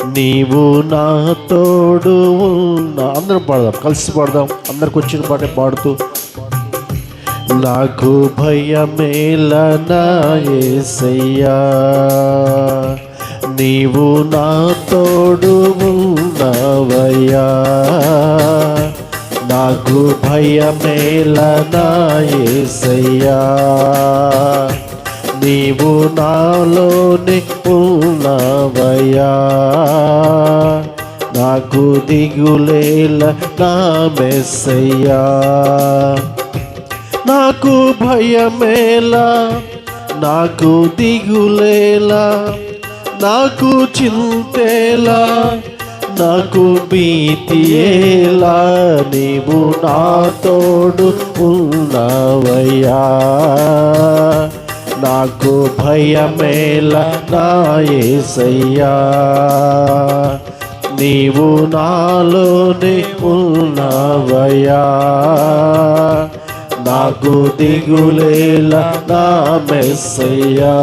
నీవు నా తోడు అందరం పాడదాం కలిసి పాడదాం. అందరికి వచ్చిన పాటే పాడుతూ. నాకు భయమేల నీవు నా తోడు ఉన్నవయ్యా. నాకు భయమేల నీవు నాలోని నాకు దిగులేల నా మెస్సయ్యా. నాకు భయమేలా నాకు దిగులేలా నాకు చింతేలా నాకు భీతియేలా నీవు నా తోడు ఉన్నవయ్యా. నాకు భయమేలా నా యేసయ్యా నీవు నాలోనే ఉన్నవయా నాకు దిగులేలా నా మెస్సయ్యా.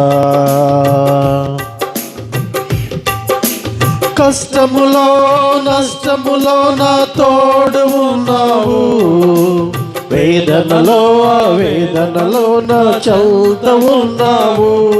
కష్టములో నష్టములో నా తోడు ఉన్నావు. వేదనలో ఆ వేదనలో నా చల్త ఉన్నావు.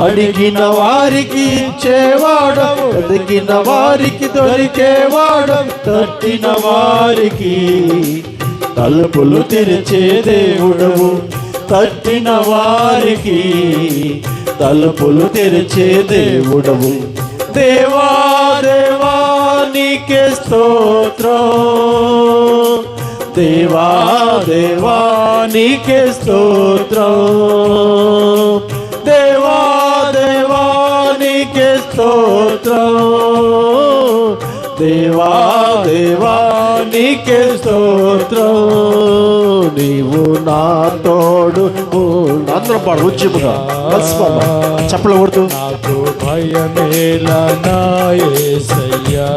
అడిగిన వారికి ఇచ్చేవాడవు. అడిగిన వారికి దొరికేవాడవు తట్టిన వారికి తలుపులు తెరిచే దేవుడవు. తట్టిన వారికి తలుపులు తెరిచే దేవుడవు. దేవా దేవా నీకే స్తోత్రం. దేవా దేవా నీకే స్తోత్రం. దేవా స్తోత్రం. దేవా దేవా నీకే స్తోత్రం. నీవు నా తోడు. అందరం పాడు ఉద్యముగా కలిసి పాడదాం చెప్పలు కొడుతూ. నాకు భయమేలా నా యేసయ్యా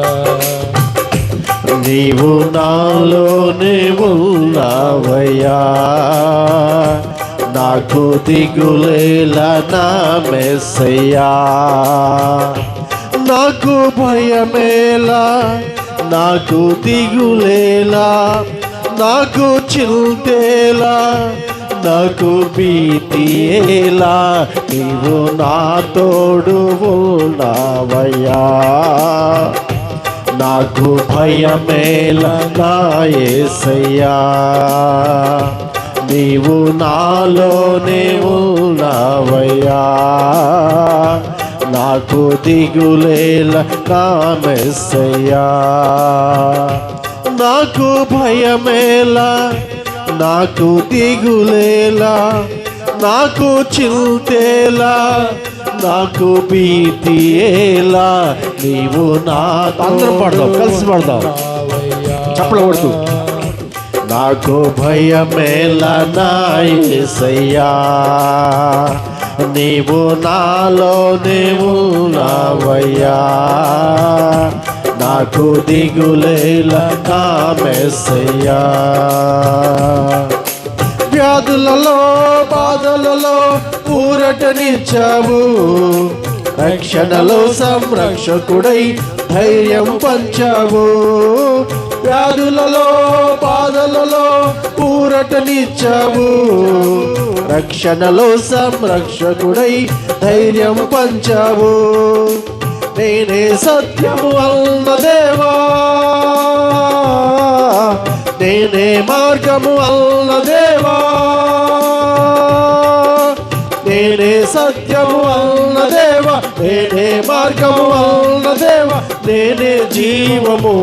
నీవు నాలోనే ఉన్నావయ్యా. నాకు దిగులేలా నా మెస్సయ్యా నాకు భయమేలా నాకు దిగులేలా నాకు చింతేలా నాకు భీతియేలా నీవు నా తోడు ఉన్నావయ్యా. నాకు భయమేల నా యేసయ్యా నీవు నాలోనే ఉన్నావయ్యా నాకు దిగులేల నా మెస్సయ్యా నాకు భయమేలా నాకు దిగులేలా నాకు చింతేలా నాకు భీతియేలా నీవు నా అందరం పాడదాం కలిసి పాడదాం. చప్పలు కొడుతూ. నాకు భయమేలా నాయసయ్యా నీవు నాలో నీవు నావయ్యా నాకు దిగులేల నా వ్యాధులలో బాధలలో ఊరటనిచ్చావు రక్షణలో సంరక్షకుడై ధైర్యం పంచావు. వ్యాధులలో బాధలలో ఊరటనిచ్చావు రక్షణలో సంరక్షకుడై ధైర్యం పంచావు. నేనే సత్యము అన్న దేవా. నేనే మార్గము అల్ల దేవా. మార్గము అన్న దేవా నేనే జీవము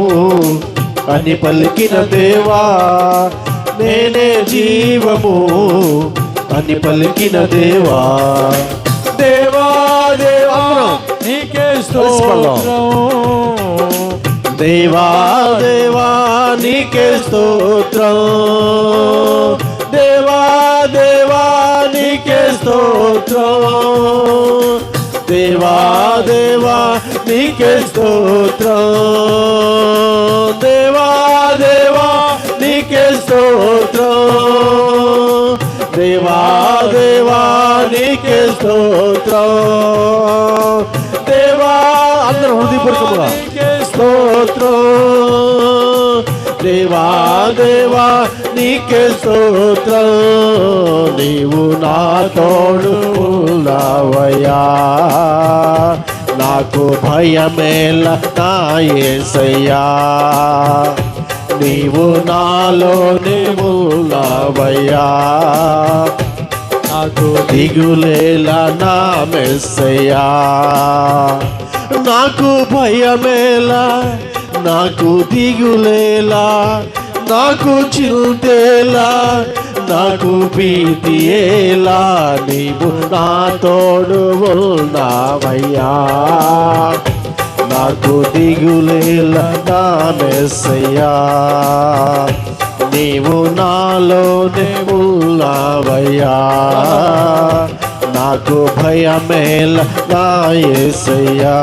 అని పలికిన దేవా నేనే జీవము అని పలికిన దేవా. దేవా దేవా నీకే. స్తోత్రం. దేవా దేవా నీకే స్తోత్రం. దేవా దేవా నీకే స్తోత్రం. దేవా దేవా నీకే స్తోత్రం. దేవా దేవా నీకే స్తోత్రం. దేవా దేవా నీకే స్తోత్రం. దేవా అందరూ హృదయపూర్వకంగా. స్తోత్రం. దేవా దేవా నీకే స్తోత్రం. నీవు నా తోడు ఉన్నావయ్యా. నాకు భయమేల నా యేసయ్యా నీవు నాలోనే ఉన్నావయ్యా. నాకు దిగులేలా నా మెస్సయ్యా. నాకు భయమేలా నాకు దిగులేలా నాకు చింతేలా నాకు పీతియేలా నీవు నా తోడు ఉన్నావయ్యా. నాకు దిగులేలా నా మెస్సయ్యా. నీవు నాలోనే ఉన్నావయ్యా. నాకు భయమేల నా యేసయ్యా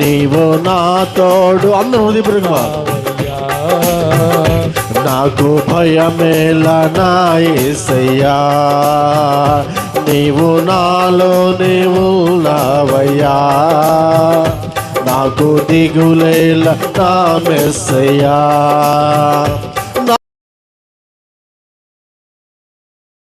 నీవు నా తోడు. అందరూ హృదయపూర్వకంగా నాకు భయమేల నీవు నాలో నీవు నావయ్యా నాకు దిగులేల నా మెస్సయ్యా.